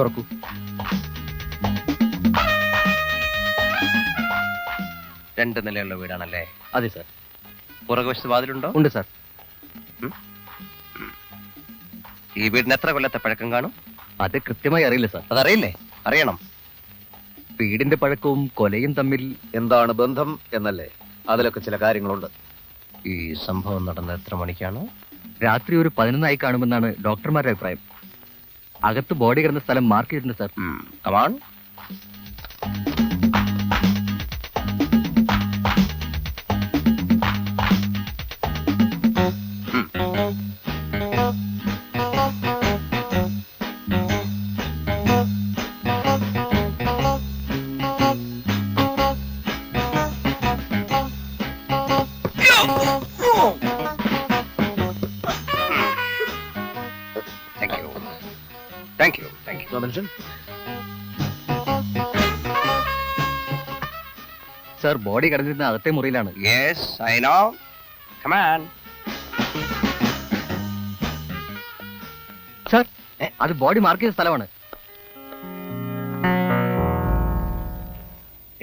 തുറക്കൂ. രണ്ട് നിലയുള്ള വീടാണല്ലേ? അതെ സാർ. പുറകുവശത്ത് വാതിലുണ്ടോ? ഉണ്ട് സാർ. ഈ വീടിന് എത്ര കൊല്ലത്തെ പഴക്കം കാണും? അത് കൃത്യമായി അറിയില്ല സാർ. അതറിയില്ലേ? അറിയണം. വീടിന്റെ പഴക്കവും കൊലയും തമ്മിൽ എന്താണ് ബന്ധം എന്നല്ലേ? അതിലൊക്കെ ചില കാര്യങ്ങളുണ്ട്. ഈ സംഭവം നടന്നത് എത്ര മണിക്കാണ്? രാത്രി ഒരു പതിനൊന്നായി കാണുമെന്നാണ് ഡോക്ടർമാരുടെ അഭിപ്രായം. അകത്ത് ബോഡി കിടന്ന സ്ഥലം മാർക്ക് ചെയ്തിട്ടുണ്ട് sir come on thank sir body കിടന്നിരുന്ന അകത്തെ മുറിയിലാണ്. Yes I know come on sir അത് ബോഡി മാർക്ക് ചെയ്ത സ്ഥലമാണ്.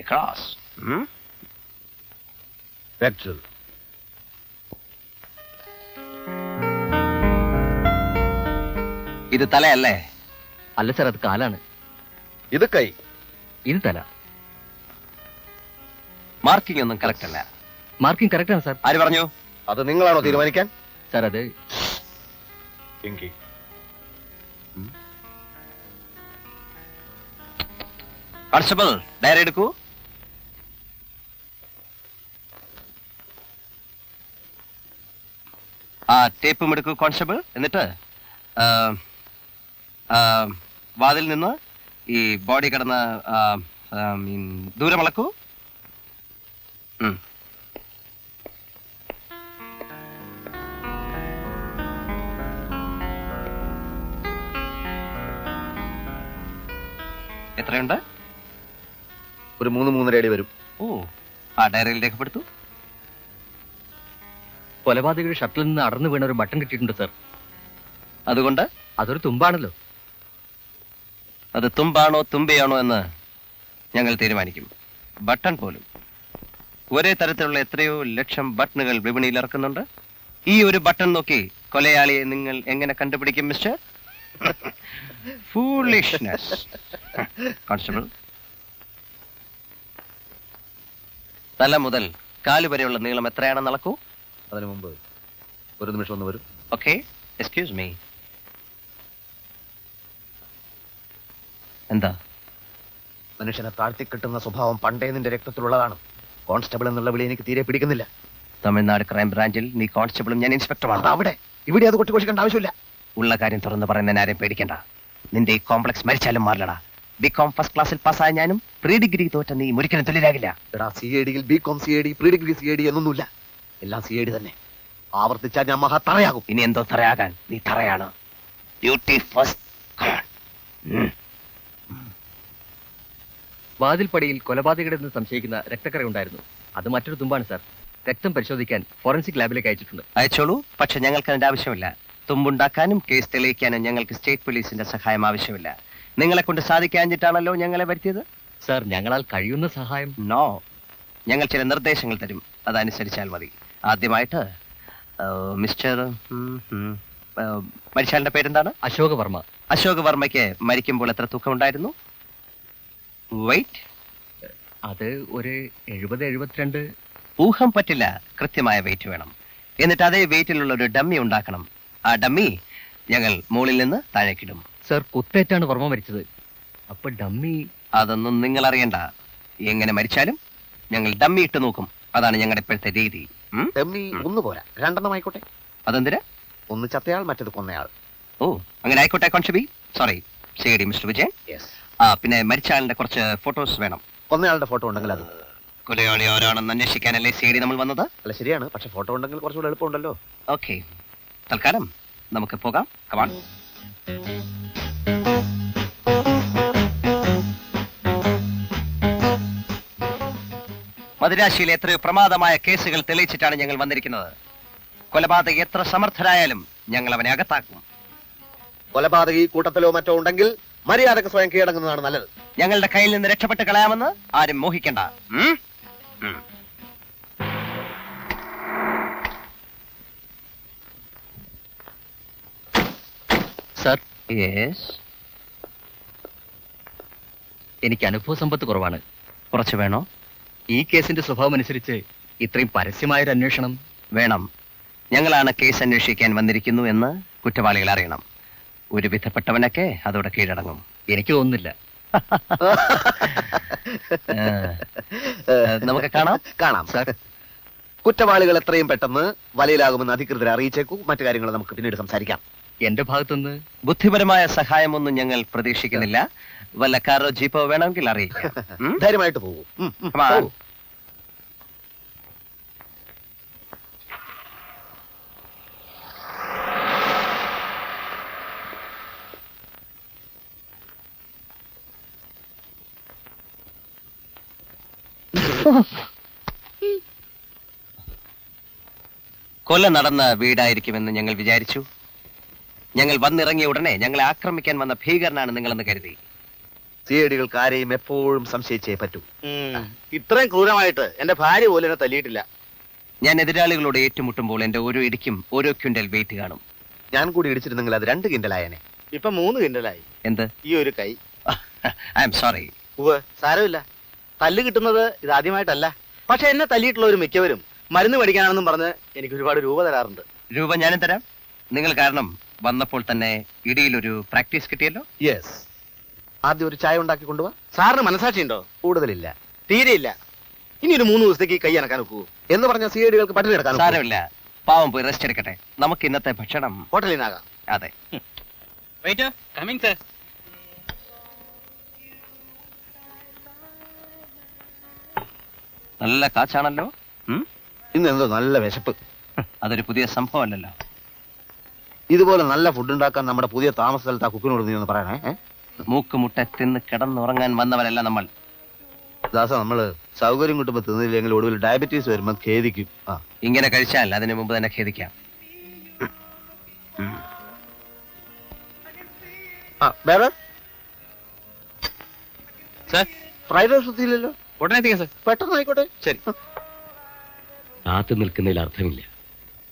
ക്രോസ് ഫാക്ച്വൽ ഇത് തലയല്ലേ? അല്ല സാർ അത് കാലാണ്. ഇത് കൈ. ഇത് തല. മാർക്കിംഗ് ഒന്നും കറക്റ്റ് അല്ല. മാർക്കിംഗ് കറക്റ്റ് ആണ് സാർ. ആര് പറഞ്ഞു? അത് നിങ്ങളാണോ തീരുമാനിക്കാൻ? സാർ അത് എങ്കിൽ കോൺസ്റ്റബിൾ ഡയറി എടുക്കൂ. ആ ടേപ്പും എടുക്കൂ കോൺസ്റ്റബിൾ എന്നിട്ട് വാതിൽ നിന്ന് ഈ ബോഡി കിടന്ന് മീൻ ദൂരം അളക്കൂ. എത്രയുണ്ട്? ഒരു മൂന്ന് മൂന്നര അടി വരും. ഓ ആ ഡയറിയിൽ രേഖപ്പെടുത്തു. കൊലപാതകയുടെ ഷട്ടിൽ നിന്ന് അടർന്നു വീണ ഒരു ബട്ടൺ കിട്ടിയിട്ടുണ്ട് സർ. അതുകൊണ്ട്? അതൊരു തുമ്പാണല്ലോ. അത് തുമ്പാണോ തുമ്പയാണോ എന്ന് ഞങ്ങൾ തീരുമാനിക്കും. ബട്ടൺ പോലും. ഒരേ തരത്തിലുള്ള എത്രയോ ലക്ഷം ബട്ടണുകൾ വിപണിയിൽ ഇറക്കുന്നുണ്ട്. ഈ ഒരു ബട്ടൺ നോക്കി കൊലയാളിയെ നിങ്ങൾ എങ്ങനെ കണ്ടുപിടിക്കും മിസ്റ്റർ? ഫൂളിഷ്നെസ് കോൺസ്റ്റബിൾ തല മുതൽ കാൽ വരെയുള്ള നീളം എത്രയാണെന്ന് അളക്കൂ? അതിനു മുമ്പ് ഒരു നിമിഷം ഒന്ന് വരും. ഓക്കെ എക്സ്ക്യൂസ് മീ എന്താ? മനുഷ്യനെ താഴ്ത്തി കിട്ടുന്ന സ്വഭാവം പണ്ടേ നിന്റെ രക്തത്തിലുള്ളതാണ്. കോൺസ്റ്റബിൾ എന്നുള്ള വിളി എനിക്ക് തീരെ പിടിക്കുന്നില്ല. തമിഴ്നാട് ക്രൈം ബ്രാഞ്ചിൽ നീ കോൺസ്റ്റബിളും ഞാൻ ഇൻസ്പെക്ടറുമാണ്. അവിടെ ഇവിടെ അത് കൊട്ടിക്കൊഴിക്കേണ്ട ആവശ്യമില്ല. ഉള്ള കാര്യം തുറന്ന് പറയുന്ന ആരെയും പേടിക്കണ്ട. നിന്റെ ഈ കോംപ്ലക്സ് മരിച്ചാലും മാറില്ലടാ. ബി കോം ഫസ്റ്റ് ക്ലാസ്സിൽ പാസ്സായ ഞാനും പ്രീ ഡിഗ്രി തോറ്റ നീ ഒരിക്കലും തൊഴിലാകില്ല എടാ സി എ ഡിയിൽ B com C A D pre degree C A D എന്നൊന്നുമില്ല എല്ലാം സി എ ഡി തന്നെ. ആവർത്തിച്ചാൽ ഞാൻ മഹാ തറയാകും. ഇനി എന്തോ തറയാകാൻ നീ തറയാണ്. ഡ്യൂട്ടി ഫസ്റ്റ് വാതിൽപ്പടിയിൽ കൊലപാതകയുടെ എന്ന് സംശയിക്കുന്ന രക്തക്കറ ഉണ്ടായിരുന്നു. അത് മറ്റൊരു തുമ്പാണ് സാർ. രക്തം പരിശോധിക്കാൻ ഫോറൻസിക് ലാബിലേക്ക് അയച്ചിട്ടുണ്ട്. അയച്ചോളൂ. പക്ഷെ ഞങ്ങൾക്ക് അതിന്റെ ആവശ്യമില്ല. തുമ്പുണ്ടാക്കാനും കേസ് തെളിയിക്കാനും ഞങ്ങൾക്ക് സ്റ്റേറ്റ് പോലീസിന്റെ സഹായം ആവശ്യമില്ല. നിങ്ങളെ കൊണ്ട് സാധിക്കാഞ്ഞിട്ടാണല്ലോ ഞങ്ങളെ വരുത്തിയത്? സാർ ഞങ്ങളാൽ കഴിയുന്ന സഹായം. നോ. ഞങ്ങൾ ചില നിർദ്ദേശങ്ങൾ തരും. അതനുസരിച്ചാൽ മതി. ആദ്യമായിട്ട് മിസ്റ്റർ മരിച്ചാലിന്റെ പേരെന്താണ്? അശോക വർമ്മ. അശോക് വർമ്മയ്ക്ക് മരിക്കുമ്പോൾ എത്ര തൂക്കം ഉണ്ടായിരുന്നു വെയിറ്റ് അത് ഒരു എഴുപത് എഴുപത്തിരണ്ട്. ഊഹം പറ്റില്ല. കൃത്യമായ വെയിറ്റ് വേണം. എന്നിട്ട് അതേ വെയിറ്റിലുള്ള ഒരു ഡമ്മി ഉണ്ടാക്കണം. ആ ഡമ്മി ഞങ്ങൾ മുകളിൽ നിന്ന് താഴേക്കിടും. സർ കുത്തേറ്റാണ് വർമ്മ മരിച്ചത്. അപ്പൊ ഡമ്മി അതൊന്നും നിങ്ങൾ അറിയണ്ട എങ്ങനെ മരിച്ചാലും ഞങ്ങൾ ഡമ്മി ഇട്ട് നോക്കും. അതാണ് ഞങ്ങളുടെ ഇപ്പോഴത്തെ രീതി. ഉം? ഡമ്മി ഒന്ന് പോരാ. രണ്ടെണ്ണം ആയിക്കോട്ടെ. അതെന്തിനാ? ഒന്ന് ചത്തയാൾ മറ്റത് കൊന്നയാൾ. ഓ അങ്ങനെ ആയിക്കോട്ടെ കോൺഷബി sorry C D mister Vijayan. Yes ആ പിന്നെ മരിച്ച ആളിന്റെ കുറച്ച് ഫോട്ടോസ് വേണം. കൊന്നയാളുടെ ഫോട്ടോ ഉണ്ടെങ്കിൽ അത്. കൊലയാളി ആരാണെന്ന് അന്വേഷിക്കാനല്ലേ സി ഡി നമ്മൾ വന്നത്? അല്ല ശരിയാണ്. പക്ഷെ ഫോട്ടോ ഉണ്ടെങ്കിൽ കുറച്ചുകൂടെ എളുപ്പമുണ്ടല്ലോ. ഓക്കെ. തൽക്കാലം നമുക്ക് പോകാം. കമാൺ മദിരാശിയിലെ എത്രയോ പ്രമാദമായ കേസുകൾ തെളിയിച്ചിട്ടാണ് ഞങ്ങൾ വന്നിരിക്കുന്നത്. കൊലപാതക എത്ര സമർത്ഥരായാലും ഞങ്ങൾ അവനെ അകത്താക്കും. കൊലപാതകി കൂട്ടത്തിലോ മറ്റോ ഉണ്ടെങ്കിൽ മര്യാദയ്ക്ക് സ്വയം കീഴടങ്ങുന്നതാണ് നല്ലത്. ഞങ്ങളുടെ കയ്യിൽ നിന്ന് രക്ഷപ്പെട്ട് കളയാമെന്ന് ആരും മോഹിക്കണ്ട. ഉം? ഉം. സാർ. Yes. എനിക്ക് അനുഭവ സമ്പത്ത് കുറവാണ്. കുറച്ച് വേണോ? ഈ കേസിന്റെ സ്വഭാവം അനുസരിച്ച് ഇത്രയും പരസ്യമായൊരു അന്വേഷണം വേണം. ഞങ്ങളാണ് കേസ് അന്വേഷിക്കാൻ വന്നിരിക്കുന്നു എന്ന് കുറ്റവാളികൾ അറിയണം. ഒരു വിധപ്പെട്ടവനൊക്കെ അതോടെ കീഴടങ്ങും. എനിക്ക് തോന്നുന്നില്ല. നമുക്ക് കാണാം. കാണാം. സാർ. കുറ്റവാളികൾ എത്രയും പെട്ടെന്ന് വലയിലാകുമെന്ന് അധികൃതരെ അറിയിച്ചേക്കൂ. മറ്റു കാര്യങ്ങൾ നമുക്ക് പിന്നീട് സംസാരിക്കാം. എന്റെ ഭാഗത്തുനിന്ന് ബുദ്ധിപരമായ സഹായമൊന്നും ഞങ്ങൾ പ്രതീക്ഷിക്കുന്നില്ല. വല്ല കാറോ ജീപ്പോ വേണമെങ്കിൽ അറിയിക്കാം. ധൈര്യമായിട്ട് പോകൂ. കൊല നടന്ന വീടായിരിക്കുമെന്ന് ഞങ്ങൾ വിചാരിച്ചു. ഞങ്ങൾ വന്നിറങ്ങിയ ഉടനെ ഞങ്ങളെ ആക്രമിക്കാൻ വന്ന ഭീകരനാണ് നിങ്ങളെന്ന് കരുതി. സിഐഡികൾക്ക് ആരെയും എപ്പോഴും സംശയിച്ചേ പറ്റൂ. ഇത്രയും ക്രൂരമായിട്ട് എന്റെ ഭാര്യ പോലും എന്നെ തല്ലിയിട്ടില്ല. ഞാൻ എതിരാളികളോട് ഏറ്റുമുട്ടുമ്പോൾ എന്റെ ഓരോ ഇടിക്കും ഓരോ ക്വിന്റൽ വെയിറ്റ് കാണും. ഞാൻ കൂടി ഇടിച്ചിരുന്നെങ്കിൽ അത് രണ്ട് കിൻഡലായനെ ഇപ്പൊ മൂന്ന് കിൻഡലായി എന്ത്? ഈ ഒരു കൈ. ഐ എം സോറി സാരമില്ല. തല്ല് കിട്ടുന്നത് ഇത് ആദ്യമായിട്ടല്ല. പക്ഷെ എന്നെ തല്ലിയിട്ടുള്ള ഒരു മിക്കവരും മരുന്ന് മേടിക്കാനാണെന്നും പറഞ്ഞ് എനിക്ക് ഒരുപാട് രൂപ തരാറുണ്ട്. രൂപ ഞാനും തരാം. നിങ്ങൾ കാരണം വന്നപ്പോൾ തന്നെ ഇടിയിൽ ഒരു പ്രാക്ടീസ് കിട്ടിയല്ലോ? യെസ് ആദ്യം ഒരു ചായ ഉണ്ടാക്കി കൊണ്ടുപോവാ സാറിന് മനസാക്ഷി ഉണ്ടോ കൂടുതലില്ല. തീരെയില്ല. ഇനി ഒരു മൂന്ന് ദിവസത്തേക്ക് കൈ അനക്കാൻ നോക്കൂ എന്ന് പറഞ്ഞ സി ഐഡികൾക്ക് ഡികൾക്ക് പട്ടിണി എടുക്കാൻ സാരമില്ല. പാവം പോയി റെസ്റ്റ് എടുക്കട്ടെ. നമുക്ക് ഇന്നത്തെ ഭക്ഷണം ഹോട്ടലിൽ നിന്നാകാം അതെ. കമ്മിങ് സർ നല്ല കാച്ചാണല്ലോ. ഉം? ഇന്ന് എന്തോ നല്ല വിശപ്പ്. അതൊരു പുതിയ സംഭവം അല്ലല്ലോ ഇതുപോലെ നല്ല ഫുഡ് ഉണ്ടാക്കാൻ നമ്മുടെ പുതിയ താമസ സ്ഥലത്ത് ആ കുക്കിനോട് നീ ഒന്ന് പറയണേ ഏ? മൂക്കുമുട്ട തിന്ന് കിടന്നുറങ്ങാൻ വന്നവരല്ല നമ്മൾ. ദാസ നമ്മൾ സൗകര്യം കിട്ടുമ്പോ തിന്നില്ലെങ്കിൽ ഒടുവിൽ ഡയബറ്റീസ് വരുമ്പോ ഖേദിക്കും. ആ. ഇങ്ങനെ കഴിച്ചാൽ അതിനു മുമ്പ് തന്നെ ഖേദിക്കാം. ആ വേറെ? സർ? ഫ്രൈഡ് റൈസ് എത്തിയില്ലല്ലോ ഉടനെ എത്തിക്കാം സർ. പെട്ടെന്ന് ആയിക്കോട്ടെ ശരി. കാത്തു നിൽക്കുന്നതിൽ അർത്ഥമില്ല.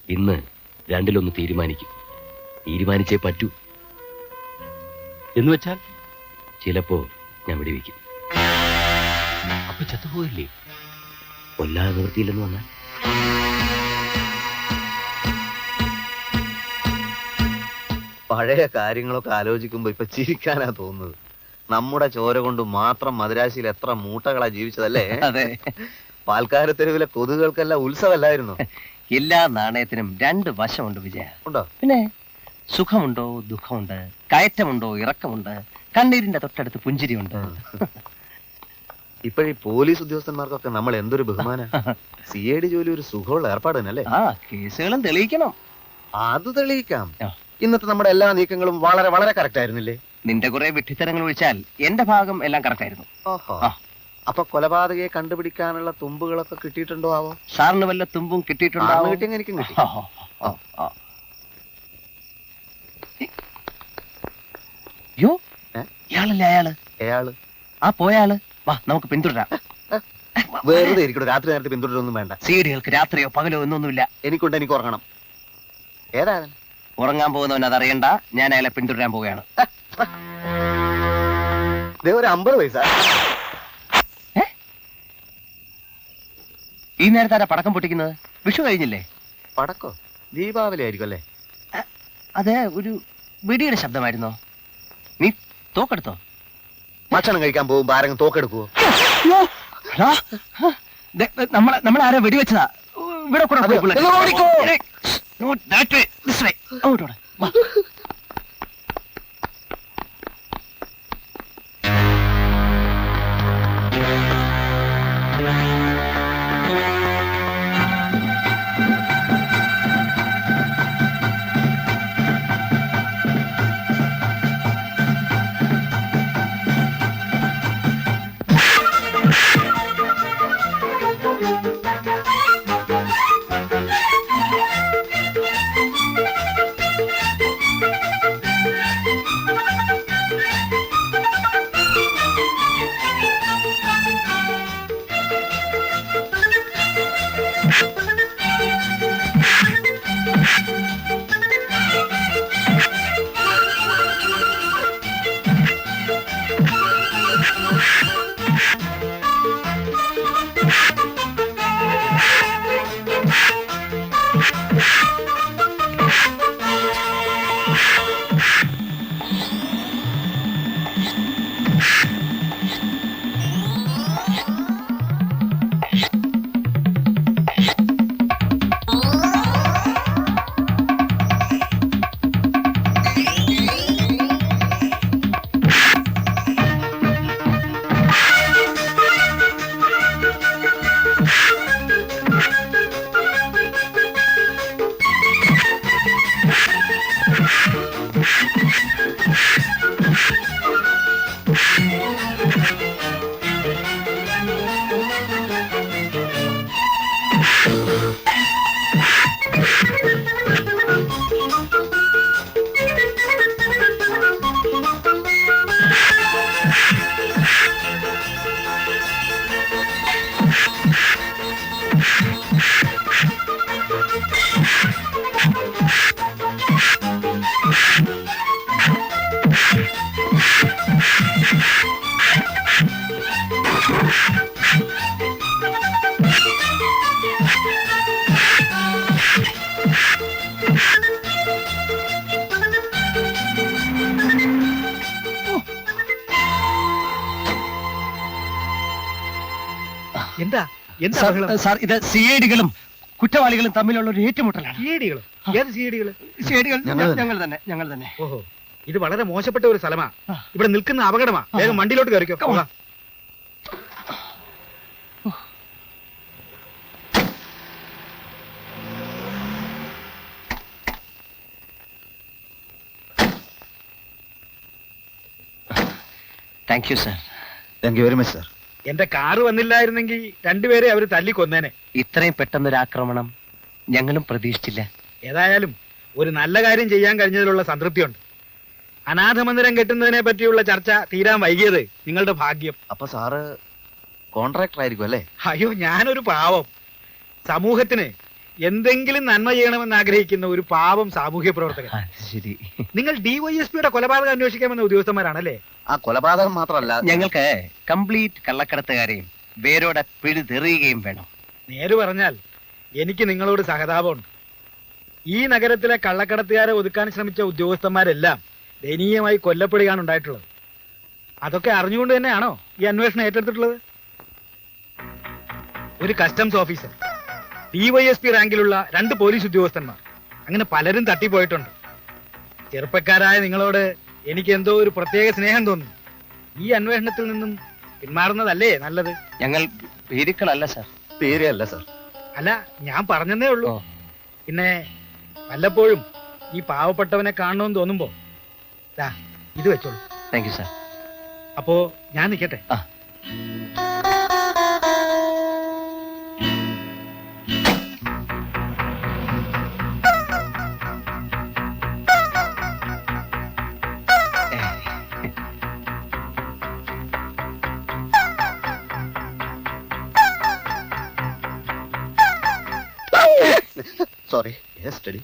ഇന്ന് രണ്ടിലൊന്ന് തീരുമാനിക്കും. തീരുമാനിച്ചേ പറ്റൂ. എന്ന് വെച്ചാൽ ചിലപ്പോ ഞാൻ വെടിവെക്കും. അപ്പൊ ചത്തുപോയില്ലേ? കൊല്ലാതെ നിവൃത്തിയില്ലെന്ന് വന്നാൽ? പഴയ കാര്യങ്ങളൊക്കെ ആലോചിക്കുമ്പോ ഇപ്പൊ ചിരിക്കാനാ തോന്നുന്നത്. നമ്മുടെ ചോര കൊണ്ട് മാത്രം മദ്രാശിയിൽ എത്ര മൂട്ടകളാ ജീവിച്ചതല്ലേ? അതെ. പാൽക്കാര തെരുവിലെ കൊതുകൾക്കെല്ലാം ഉത്സവമല്ലായിരുന്നു? എല്ലാ നാണയത്തിനും രണ്ട് വശമുണ്ട് വിജയ. ഉണ്ടോ? പിന്നെ സുഖമുണ്ടോ ദുഃഖമുണ്ട് കയറ്റമുണ്ടോ ഇറക്കമുണ്ട് കണ്ണീരിന്റെ തൊട്ടടുത്ത് പുഞ്ചിരിയുണ്ട്. ഇപ്പോഴീ പോലീസ് ഉദ്യോഗസ്ഥന്മാർക്കൊക്കെ നമ്മൾ എന്തൊരു ബഹുമാന? സി ഐ ഡി ജോലി ഒരു സുഖമുള്ള ഏർപ്പാട് ആ കേസുകളും തെളിയിക്കണം. അത് തെളിയിക്കാം. ഇന്നത്തെ നമ്മുടെ എല്ലാ നീക്കങ്ങളും വളരെ വളരെ കറക്റ്റ് ആയിരുന്നില്ലേ? നിന്റെ കുറെ വിഡ്ഢിത്തരങ്ങൾ ഒഴിച്ചാൽ എന്റെ ഭാഗം എല്ലാം കറക്റ്റ് ആയിരുന്നു. ഓഹോ. അപ്പൊ കൊലപാതകയെ കണ്ടുപിടിക്കാനുള്ള തുമ്പുകളൊക്കെ കിട്ടിയിട്ടുണ്ടോ ആവോ? സാറിന് വല്ല തുമ്പും കിട്ടിയിട്ടുണ്ടോ കിട്ടിയിട്ടുണ്ടാവും കിട്ടിയെങ്കിൽ എനിക്കും കിട്ടി. ഏ? ഇയാളല്ലേ അയാൾ? അയാൾ ആ പോയാൾ. വാ നമുക്ക് പിന്തുടരാം. വെറുതെ ഇരിക്കട്ടെ രാത്രി നേരത്തെ പിന്തുടരൊന്നും വേണ്ട. സീഡികൾക്ക് രാത്രിയോ പകലോ എന്നൊന്നുമില്ല. എനിക്കുണ്ട് എനിക്ക് ഉറങ്ങണം. ഏതാ ഉറങ്ങാൻ പോകുന്നവൻ അതറിയണ്ട. ഞാൻ അയാളെ പിന്തുടരാൻ പോവുകയാണ്. ദേ ഒരു അമ്പത് പൈസ. ഈ നേരത്തെ ആരാ പടക്കം പൊട്ടിക്കുന്നത് വിഷു കഴിഞ്ഞില്ലേ പടക്കോ ദീപാവലി ആയിരിക്കും അല്ലേ അതെ ഒരു വെടിയുടെ ശബ്ദമായിരുന്നോ നീ തോക്കെടുത്തോ ഭക്ഷണം കഴിക്കാൻ പോകുമ്പോ ആരെങ്കിലും തോക്കെടുക്കുവോ നമ്മളെ നമ്മളെ ആരോ വെടിവെച്ചതാ ഇവിടെ കൂടെ സാർ, ബഹളം? സാർ ഇത് സി ഐ ഡികളും കുറ്റവാളികളും തമ്മിലുള്ള ഒരു ഏറ്റുമുട്ടലാണ് ഏത് സിഐഡികൾ സി ഐ ഡികൾ ഞങ്ങൾ ഞങ്ങൾ തന്നെ ഞങ്ങൾ തന്നെ. ഓഹോ. ഇത് വളരെ മോശപ്പെട്ട ഒരു സ്ഥലമാ. ഇവിടെ നിൽക്കുന്ന അപകടമാ. വേഗം വണ്ടിയിലോട്ട് കയറിക്കോ. Thank you sir thank you very much sir എന്റെ കാറ് വന്നില്ലായിരുന്നെങ്കിൽ രണ്ടുപേരെ അവർ തല്ലിക്കൊന്നേനെ ഇത്രയും പെട്ടെന്നൊരു ആക്രമണം ഞങ്ങളും പ്രതീക്ഷിച്ചില്ല. ഏതായാലും ഒരു നല്ല കാര്യം ചെയ്യാൻ കഴിഞ്ഞതിലുള്ള സംതൃപ്തിയുണ്ട്. അനാഥ മന്ദിരം കെട്ടുന്നതിനെ പറ്റിയുള്ള ചർച്ച തീരാൻ വൈകിയത് നിങ്ങളുടെ ഭാഗ്യം. അപ്പൊ സാറ് കോൺട്രാക്ടർ ആയിരിക്കും അല്ലേ? അയ്യോ ഞാനൊരു പാവം. സമൂഹത്തിന് എന്തെങ്കിലും നന്മ ചെയ്യണമെന്ന് ആഗ്രഹിക്കുന്ന ഒരു പാവം സാമൂഹ്യ പ്രവർത്തകൻ. ശരി. നിങ്ങൾ ഡിവൈഎസ്പിയുടെ കൊലപാതകം അന്വേഷിക്കാമെന്ന ഉദ്യോഗസ്ഥന്മാരാണല്ലേ ആ കൊലപാതകം മാത്രമല്ല ഞങ്ങൾക്ക് കംപ്ലീറ്റ് കള്ളക്കടത്തുകാരെയും വേരോടെ പിഴുതെറിയുകയും വേണം. നേര് പറഞ്ഞാൽ എനിക്ക് നിങ്ങളോട് സഹതാപമുണ്ട്. ഈ നഗരത്തിലെ കള്ളക്കടത്തുകാരെ ഒതുക്കാൻ ശ്രമിച്ച ഉദ്യോഗസ്ഥന്മാരെല്ലാം ദയനീയമായി കൊല്ലപ്പെടുകയാണ് ഉണ്ടായിട്ടുള്ളത്. അതൊക്കെ അറിഞ്ഞുകൊണ്ട് തന്നെയാണോ ഈ അന്വേഷണം ഏറ്റെടുത്തിട്ടുള്ളത്? ഒരു കസ്റ്റംസ് ഓഫീസർ. ഡിവൈഎസ്പി റാങ്കിലുള്ള രണ്ട് പോലീസ് ഉദ്യോഗസ്ഥന്മാർ. അങ്ങനെ പലരും തട്ടിപ്പോയിട്ടുണ്ട്. ചെറുപ്പക്കാരായ നിങ്ങളോട് എനിക്ക് എന്തോ ഒരു പ്രത്യേക സ്നേഹം തോന്നുന്നു. ഈ അന്വേഷണത്തിൽ നിന്നും പിന്മാറുന്നതല്ലേ നല്ലത്? ഞങ്ങൾ ഭീരുക്കളല്ല സാർ. തീരെയല്ല സാർ. അല്ല ഞാൻ പറഞ്ഞതേ ഉള്ളൂ. ഓ. പിന്നെ വല്ലപ്പോഴും ഈ പാവപ്പെട്ടവനെ കാണണമെന്ന് തോന്നുമ്പോ ദാ ഇത് വെച്ചോളൂ. Thank you sir. അപ്പോ ഞാൻ നിൽക്കട്ടെ. ആ. സോറി സ്റ്റഡി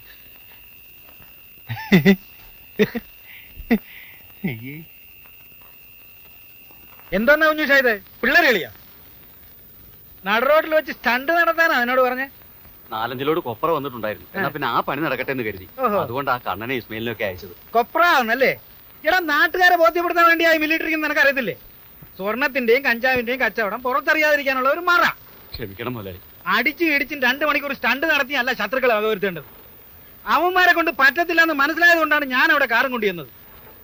എന്താന്നാ കുഞ്ഞു ഷായത് പിള്ളേർ കളിയാ? നടുറോഡിൽ വെച്ച് സ്റ്റണ്ട് നടത്താനാ എന്നോട് പറഞ്ഞേ? നാലഞ്ചിലോട് കൊപ്ര വന്നിട്ടുണ്ടായിരുന്നു. എന്നാ പിന്നെ ആ പണി നടക്കട്ടെ എന്ന് കരുതി. ഓഹോ. അതുകൊണ്ട് ആ കണ്ണനെ ഇസ്മയിലിനൊക്കെ അയച്ചത്. കൊപ്രാന്നല്ലേ എടാ നാട്ടുകാരെ ബോധ്യപ്പെടുത്താൻ വേണ്ടി ആ മിലിറ്ററിക്ക് നിനക്ക് അറിയത്തില്ലേ സ്വർണത്തിന്റെയും കഞ്ചാവിന്റെയും കച്ചവടം പുറത്തറിയാതിരിക്കാനുള്ള ഒരു മറ. ക്ഷമിക്കണം മുതലാളി അടിച്ചു ഇടിച്ചും രണ്ട് മണിക്കൂർ സ്റ്റണ്ട് നടത്തിയല്ല ശത്രുക്കളെ വകവരുത്തേണ്ടത്. അവന്മാരെ കൊണ്ട് പറ്റത്തില്ല എന്ന് മനസ്സിലായത് കൊണ്ടാണ് ഞാൻ അവിടെ കാറും കൊണ്ടു ചെന്നത്.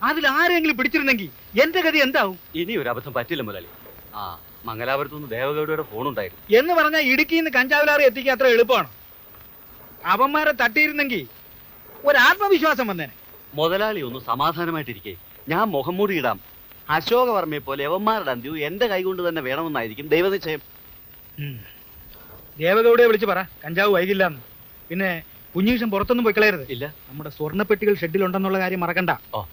അതിൽ ആരെങ്കിലും പിടിച്ചിരുന്നെങ്കിൽ എന്റെ ഗതി എന്താവും? ഇനി ഒരു അബദ്ധം പറ്റില്ല മുതലാളി. ആ മംഗലാപുരത്ത് നിന്ന് ദേവഗൗഡയുടെ ഫോൺ ഉണ്ടായിരുന്നു. എന്ന് പറഞ്ഞാൽ ഇടുക്കിയിൽ നിന്ന് കഞ്ചാവിലാറി എത്തിക്കാൻ അത്ര എളുപ്പമാണ്. അവന്മാരെ തട്ടിയിരുന്നെങ്കിൽ ഒരു ആത്മവിശ്വാസം വന്നേനെ. മുതലാളി ഒന്ന് സമാധാനമായിട്ടിരിക്കെ. ഞാൻ മുഖം മൂടി ഇടാം അശോകവർമ്മയെ പോലെ യവന്മാരുടെ അന്ത്യവും എന്റെ കൈകൊണ്ട് തന്നെ വേണമെന്നായിരിക്കും ദൈവനിശ്ചയം. ദേവഗൗഡയെ വിളിച്ച് പറ. കഞ്ചാവ് വൈകില്ല പിന്നെ കുഞ്ഞീഷം പുറത്തൊന്നും പോയി കളയരുത്. ഇല്ല. നമ്മുടെ സ്വർണപ്പെട്ടികൾ ഷെഡിലുണ്ടെന്നുള്ള കാര്യം മറക്കണ്ട. ഓ.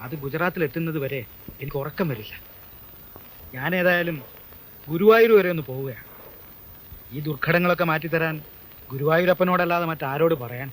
അത് ഗുജറാത്തിൽ എത്തുന്നത് വരെ എനിക്ക് ഉറക്കം വരില്ല. ഞാൻ ഏതായാലും ഗുരുവായൂർ വരെ ഒന്ന് പോവുകയാണ്. ഈ ദുർഘടങ്ങളൊക്കെ മാറ്റിത്തരാൻ ഗുരുവായൂരപ്പനോടല്ലാതെ മറ്റാരോട് പറയാൻ